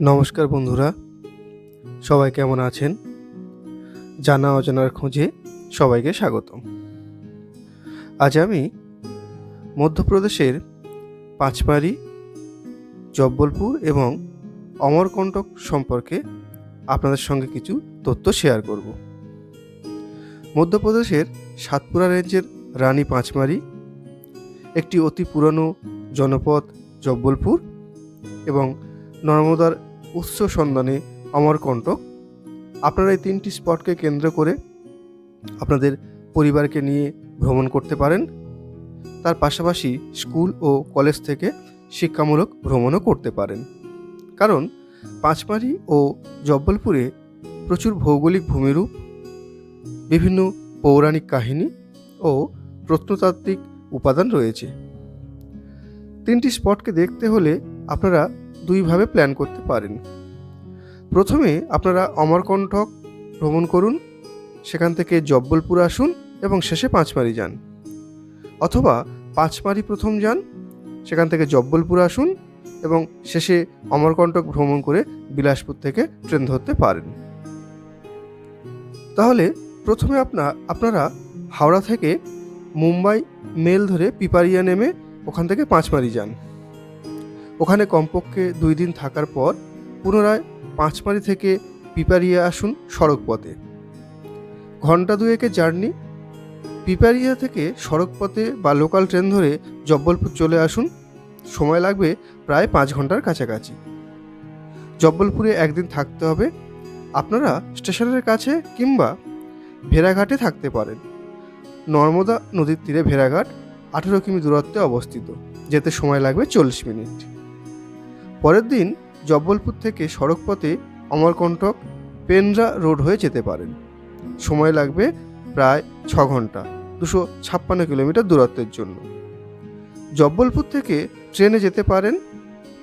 নমস্কার বন্ধুরা, সবাই কেমন আছেন? জানা অজানার খোঁজে সবাইকে স্বাগতম। আজ আমি মধ্যপ্রদেশের পাঁচমারি জব্বলপুর এবং অমরকণ্টক সম্পর্কে আপনাদের সঙ্গে কিছু তথ্য শেয়ার করব। মধ্যপ্রদেশের সাতপুরা রেঞ্জের রানী পাঁচমারি একটি অতি পুরনো জনপদ জব্বলপুর এবং নর্মদার উৎস সন্ধানে অমরকণ্টক। আপনারা এই তিনটি স্পটকে কেন্দ্র করে আপনাদের পরিবারকে নিয়ে ভ্রমণ করতে পারেন। তার পাশাপাশি স্কুল ও কলেজ থেকে শিক্ষামূলক ভ্রমণও করতে পারেন। কারণ পাঁচমারি ও জব্বলপুরে প্রচুর ভৌগোলিক ভূমিরূপ, বিভিন্ন পৌরাণিক কাহিনী ও প্রত্নতাত্ত্বিক উপাদান রয়েছে। তিনটি স্পটকে দেখতে হলে আপনারা দুইভাবে প্ল্যান করতে পারেন। প্রথমে আপনারা অমরকণ্ঠক ভ্রমণ করুন, সেখান থেকে জব্বলপুর আসুন এবং শেষে পাঁচমারি যান। অথবা পাঁচমারি প্রথম যান, সেখান থেকে জব্বলপুর আসুন এবং শেষে অমরকণ্টক ভ্রমণ করে বিলাসপুর থেকে ট্রেন ধরতে পারেন। তাহলে প্রথমে আপনা, আপনারা হাওড়া থেকে মুম্বাই মেল ধরে পিপারিয়া নেমে ওখান থেকে পাঁচমারি যান। ওখানে কমপক্ষে দুই দিন থাকার পর পুনরায় পাঁচমারি থেকে পিপারিয়া আসুন সড়ক পথে ঘণ্টা দুয়েকের জার্নি, পিপারিয়া থেকে সড়ক পথে বা লোকাল ট্রেন ধরে জব্বলপুর চলে আসুন। সময় লাগবে প্রায় পাঁচ ঘণ্টার কাছাকাছি। জব্বলপুরে একদিন থাকতে হবে। আপনারা স্টেশনের কাছে কিংবা ভেড়াঘাটে থাকতে পারেন। নর্মদা নদীর তীরে ভেড়াঘাট আঠেরো কিমি দূরত্বে অবস্থিত। যেতে সময় লাগবে চল্লিশ মিনিট। পরের দিন জব্বলপুর থেকে সড়ক পথে অমরকণ্টক পেনরা রোড হয়ে যেতে পারেন। সময় লাগবে প্রায় ছ ঘণ্টা, দুশো ছাপ্পান্ন কিলোমিটার দূরত্বের জন্য। জব্বলপুর থেকে ট্রেনে যেতে পারেন।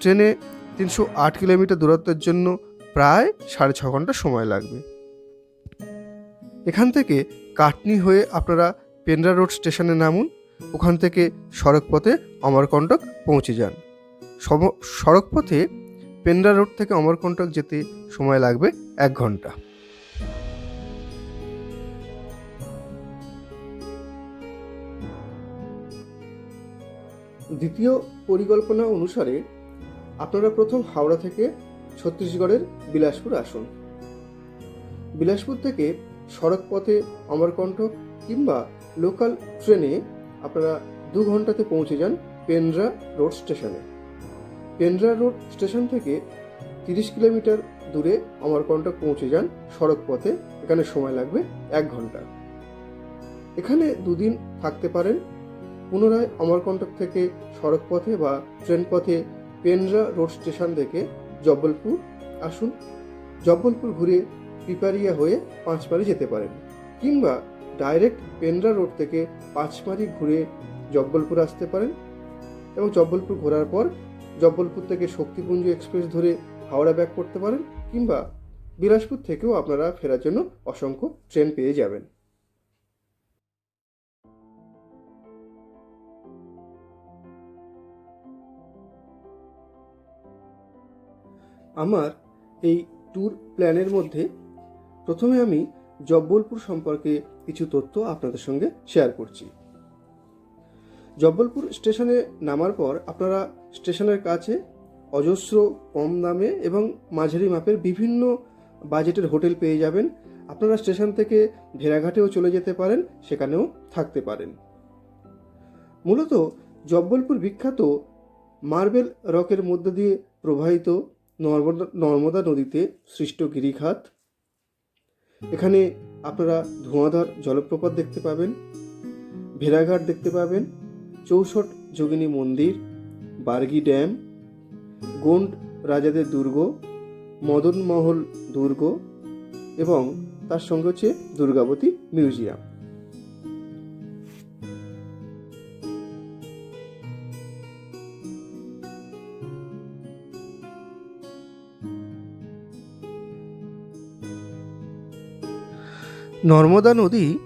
ট্রেনে তিনশো আট কিলোমিটার দূরত্বের জন্য প্রায় সাড়ে ছ ঘণ্টা সময় লাগবে। এখান থেকে কাটনি হয়ে আপনারা পেন্ড্রা রোড স্টেশনে নামুন। ওখান থেকে সড়ক পথে অমরকণ্টক পৌঁছে যান। সম- সড়ক পথে পেন্ড্রা রোড থেকে অমরকণ্টক যেতে সময় লাগবে এক ঘণ্টা। দ্বিতীয় পরিকল্পনা অনুসারে আপনারা প্রথম হাওড়া থেকে ছত্তিশগড়ের বিলাসপুর আসুন। বিলাসপুর থেকে সড়ক পথে অমরকণ্টক কিংবা লোকাল ট্রেনে আপনারা দু ঘন্টাতে পৌঁছে যান পেন্ড্রা রোড স্টেশনে। পেন্ড্রা রোড স্টেশন থেকে তিরিশ কিলোমিটার দূরে অমরকণ্টক পৌঁছে যান সড়ক পথে এখানে সময় লাগবে এক ঘণ্টা। এখানে দুদিন থাকতে পারেন। পুনরায় অমরকণ্টক থেকে সড়ক পথে বা ট্রেন পথে পেন্ড্রা রোড স্টেশন থেকে জব্বলপুর আসুন। জব্বলপুর ঘুরে পিপারিয়া হয়ে পাঁচমারি যেতে পারেন কিংবা ডাইরেক্ট পেন্ড্রা রোড থেকে পাঁচমারি ঘুরে জব্বলপুর আসতে পারেন। এবং জব্বলপুর ঘোরার পর জব্বলপুর থেকে শক্তিপুঞ্জ এক্সপ্রেস ধরে হাওড়া ব্যাক করতে পারেন কিংবা বিলাসপুর থেকেও আপনারা ফেরার জন্য অসংখ্য ট্রেন পেয়ে যাবেন। আমার এই ট্যুর প্ল্যানের মধ্যে প্রথমে আমি জব্বলপুর সম্পর্কে কিছু তথ্য আপনাদের সঙ্গে শেয়ার করছি। জব্বলপুর স্টেশনে নামার পর আপনারা স্টেশনের কাছে অজস্র কম দামে এবং মাঝারি মাপের বিভিন্ন বাজেটের হোটেল পেয়ে যাবেন। আপনারা স্টেশন থেকে ভেড়াঘাটেও চলে যেতে পারেন, সেখানেও থাকতে পারেন। মূলত জব্বলপুর বিখ্যাত মার্বেল রকের মধ্য দিয়ে প্রবাহিত নর্মদা নর্মদা নদীতে সৃষ্ট গিরিখাত। এখানে আপনারা ধোঁয়াধার জলপ্রপাত দেখতে পাবেন, ভেড়াঘাট দেখতে পাবেন চৌষট যোগিনী মন্দির, বার্গি ড্যাম, গোন্ড রাজাদের দুর্গ মদনমহল দুর্গ এবং তার সঙ্গে হচ্ছে দুর্গাবতী মিউজিয়াম। নর্মদা নদী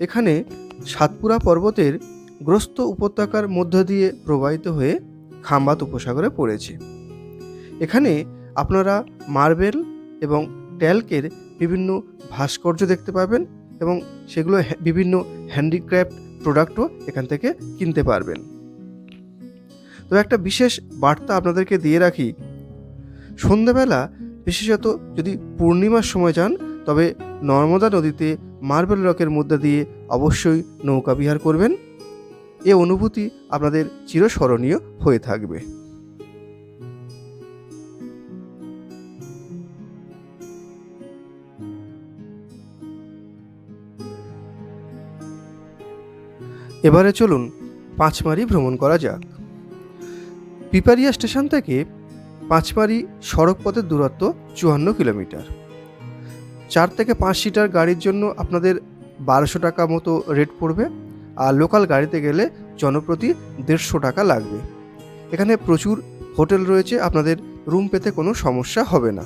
এখানে সাতপুরা পর্বতের গ্রস্ত উপত্যকার মধ্য দিয়ে প্রবাহিত হয়ে খাম্বাত উপসাগরে পড়েছে। এখানে আপনারা মার্বেল এবং ট্যালকের বিভিন্ন ভাস্কর্য দেখতে পাবেন এবং সেগুলো বিভিন্ন হ্যান্ডিক্রাফট প্রোডাক্টও এখান থেকে কিনতে পারবেন। তো একটা বিশেষ বার্তা আপনাদেরকে দিয়ে রাখি। সন্ধ্যাবেলা, বিশেষত যদি পূর্ণিমার সময় যান, তবে নর্মদা নদীতে মার্বেল রকের মধ্যে দিয়ে অবশ্যই নৌকা বিহার করবেন। এ অনুভূতি আপনাদের চিরস্মরণীয় হয়ে থাকবে। এবারে চলুন পাঁচমারি ভ্রমণ করা যাক। পিপারিয়া স্টেশন থেকে পাঁচমারি সড়ক পথের দূরত্ব চুয়ান্ন কিলোমিটার। চার থেকে পাঁচ সিটার গাড়ির জন্য আপনাদের বারোশো টাকা মতো রেট পড়বে। আর লোকাল গাড়িতে গেলে জনপ্রতি দেড়শো টাকা লাগবে। এখানে প্রচুর হোটেল রয়েছে, আপনাদের রুম পেতে কোনো সমস্যা হবে না।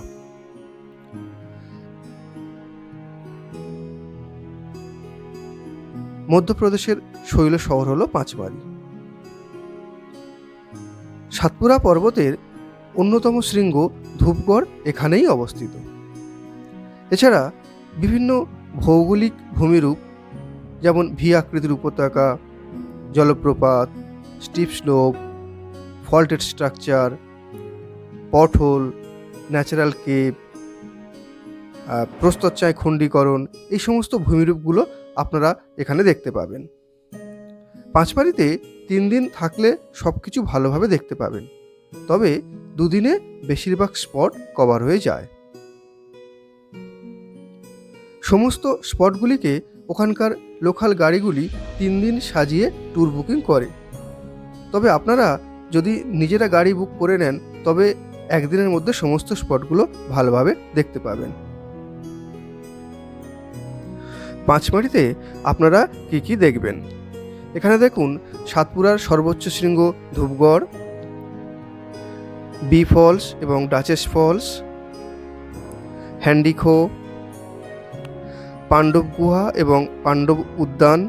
মধ্যপ্রদেশের শৈল শহর হলো পাঁচমারি সাতপুরা পর্বতের অন্যতম শৃঙ্গ ধূপগড় এখানেই অবস্থিত। এছাড়া বিভিন্ন ভৌগোলিক ভূমিরূপ যেমন ভি আকৃতির উপত্যকা, জলপ্রপাত steep slope faulted structure pothole natural cape প্রস্তচ্ছায় খণ্ডীকরণ, এই সমস্ত ভূমিরূপগুলো আপনারা এখানে দেখতে পাবেন। পাঁচবাড়িতে তিন দিন থাকলে সব কিছু ভালোভাবে দেখতে পাবেন। তবে দুদিনে বেশিরভাগ স্পট কভার হয়ে যায়। সমস্ত স্পটগুলিকে ওখানকার লোকাল গাড়িগুলি তিন দিন সাজিয়ে ট্যুর বুকিং করে। তবে আপনারা যদি নিজেরা গাড়ি বুক করে নেন, তবে একদিনের মধ্যে সমস্ত স্পটগুলো ভালোভাবে দেখতে পাবেন। পাঁচমারিতে আপনারা কি কি দেখবেন? এখানে দেখুন, সাতপুরার সর্বোচ্চ শৃঙ্গ ধূপগড় বি ফলস এবং ডাচেস ফলস হ্যান্ডিখো পাণ্ডব গুহা এবং পাণ্ডব উদ্যান।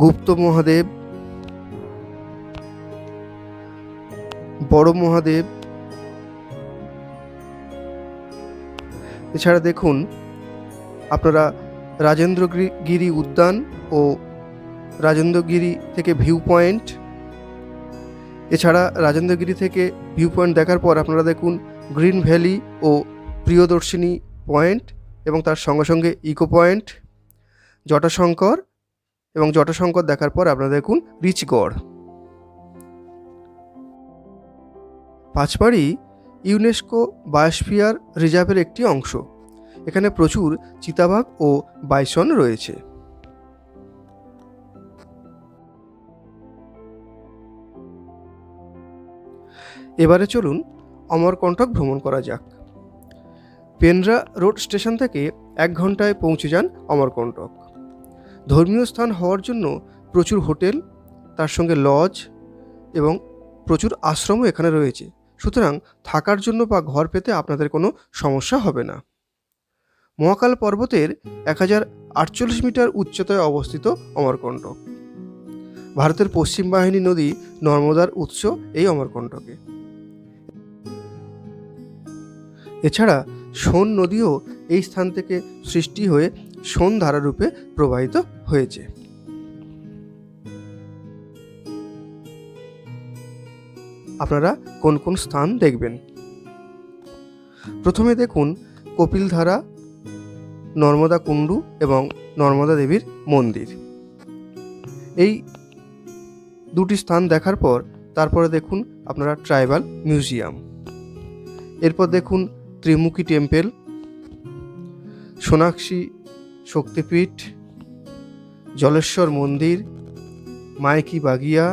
গুপ্ত মহাদেব। বড় মহাদেব। এছাড়া দেখুন, আপনারা রাজেন্দ্রগিরি উদ্যান ও রাজেন্দ্রগিরি থেকে ভিউ পয়েন্ট। এছাড়া রাজেন্দ্রগিরি থেকে ভিউ পয়েন্ট দেখার পর আপনারা দেখুন গ্রিন ভ্যালি ও প্রিয়দর্শিনী পয়েন্ট এবং তার সঙ্গে সঙ্গে ইকো পয়েন্ট, জটাশঙ্কর এবং জটাশঙ্কর দেখার পর আপনারা দেখুন রিচগড়। পাঁচবাড়ি ইউনেস্কো বায়োস্ফিয়ার রিজার্ভের একটি অংশ। এখানে প্রচুর চিতাবাঘ ও বাইসন রয়েছে। এবারে চলুন অমরকণ্টক ভ্রমণ করা যাক। পেনরা রোড স্টেশন থেকে এক ঘন্টায় পৌঁছে যান অমরকণ্টক ধর্মীয় স্থান হওয়ার জন্য প্রচুর হোটেল, তার সঙ্গে লজ এবং প্রচুর আশ্রমও এখানে রয়েছে। সুতরাং থাকার জন্য বা ঘর পেতে আপনাদের কোনো সমস্যা হবে না। মহাকাল পর্বতের এক হাজার আটচল্লিশ মিটার উচ্চতায় অবস্থিত অমরকণ্টক ভারতের পশ্চিম বাহিনী নদী নর্মদার উৎস এই অমরকণ্টকে এছাড়া সোন নদীও এই স্থান থেকে সৃষ্টি হয়ে সোন ধারারূপে প্রবাহিত হয়েছে। আপনারা কোন কোন স্থান দেখবেন? প্রথমে দেখুন কপিলধারা, নর্মদা কুণ্ডু এবং নর্মদা দেবীর মন্দির। এই দুটি স্থান দেখার পর তারপরে দেখুন আপনারা ট্রাইবাল মিউজিয়াম। এরপর দেখুন ত্রিমুখী টেম্পেল, সোনাক্ষী শক্তিপীঠ, জলেশ্বর মন্দির, মাইকি বাগিয়া,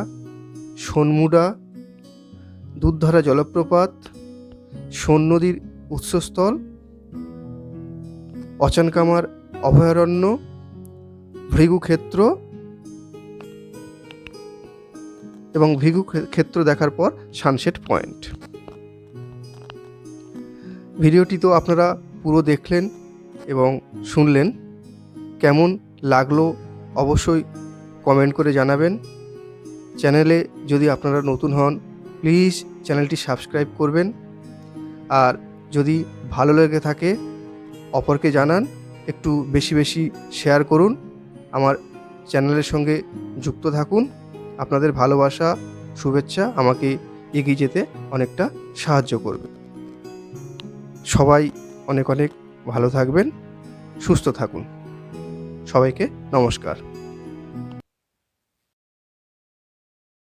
সোনমুডা, দুধধারা জলপ্রপাত সোন নদীর উৎসস্থল, অচানকামার অভয়ারণ্য, ভৃগুক্ষেত্র এবং ভৃগু ক্ষেত্র দেখার পর সানসেট পয়েন্ট ভিডিওটি তো আপনারা পুরো দেখলেন এবং শুনলেন। কেমন লাগল অবশ্যই কমেন্ট করে জানাবেন। চ্যানেলে যদি আপনারা নতুন হন, প্লিজ চ্যানেলটি সাবস্ক্রাইব করবেন। আর যদি ভালো লেগে থাকে, অপরকে জানান, একটু বেশি বেশি শেয়ার করুন। আমার চ্যানেলের সঙ্গে যুক্ত থাকুন। আপনাদের ভালোবাসা, শুভেচ্ছা আমাকে এগিয়ে যেতে অনেকটা সাহায্য করবে। সবাই অনেক অনেক ভালো থাকবেন সুস্থ থাকুন। সবাইকে নমস্কার।